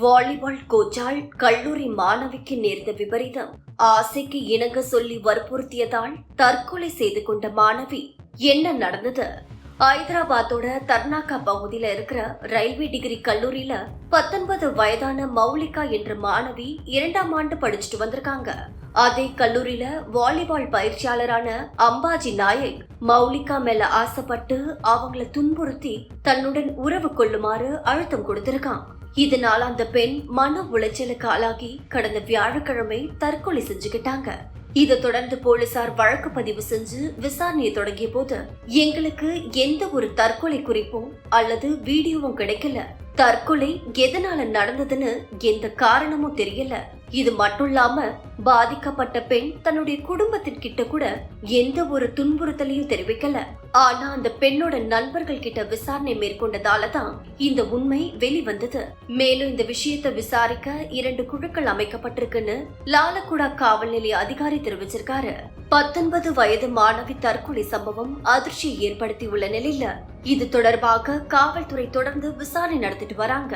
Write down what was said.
Volleyball கோச்சால் கல்லூரி மாணவிக்கு நேர்ந்த விபரீதம். ஆசைக்கு இணங்க சொல்லி வற்புறுத்தியதால் தற்கொலை செய்து கொண்ட மாணவி என்ன நடந்தது? ஹைதராபாத்தோட தர்னாக்கா பகுதியில் இருக்கிற ரயில்வே டிகிரி கல்லூரியில பத்தொன்பது வயதான மௌலிகா என்ற மாணவி இரண்டாம் ஆண்டு படிச்சுட்டு வந்திருக்காங்க. அதே கல்லூரியில வாலிபால் பயிற்சியாளரான அம்பாஜி நாயக் மௌலிகா மேல ஆசைப்பட்டு அவங்கள துன்புறுத்தி தன்னுடன் உறவு கொள்ளுமாறு அழுத்தம் கொடுத்திருக்கான். இதனால் அந்த பெண் மன உளைச்சலுக்கு ஆளாகி கடந்த வியாழக்கிழமை தற்கொலை செஞ்சுக்கிட்டாங்க. இதை தொடர்ந்து போலீசார் வழக்கு பதிவு செஞ்சு விசாரணையை தொடங்கிய போது எங்களுக்கு எந்த ஒரு தற்கொலை குறிப்பும் அல்லது வீடியோவும் கிடைக்கல. தற்கொலை எதனால நடந்ததுன்னு எந்த காரணமும் தெரியல. இது மட்டும் பாதிக்கப்பட்ட பெண் தன்னுடைய குடும்பத்தின்கிட்ட கூட எந்த ஒரு துன்புறுத்தலையும் தெரிவிக்கல. ஆனா அந்த பெண்ணோட நண்பர்கள் கிட்ட விசாரணை மேற்கொண்டதால தான் இந்த உண்மை வெளிவந்தது. மேலும் இந்த விஷயத்தை விசாரிக்க இரண்டு குழுக்கள் அமைக்கப்பட்டிருக்குன்னு லாலகுடா காவல் நிலைய அதிகாரி தெரிவிச்சிருக்காரு. பத்தொன்பது வயது மாணவி தற்கொலை சம்பவம் அதிர்ச்சியை ஏற்படுத்தி உள்ள நிலையில இது தொடர்பாக காவல்துறை தொடர்ந்து விசாரணை நடத்திட்டு வராங்க.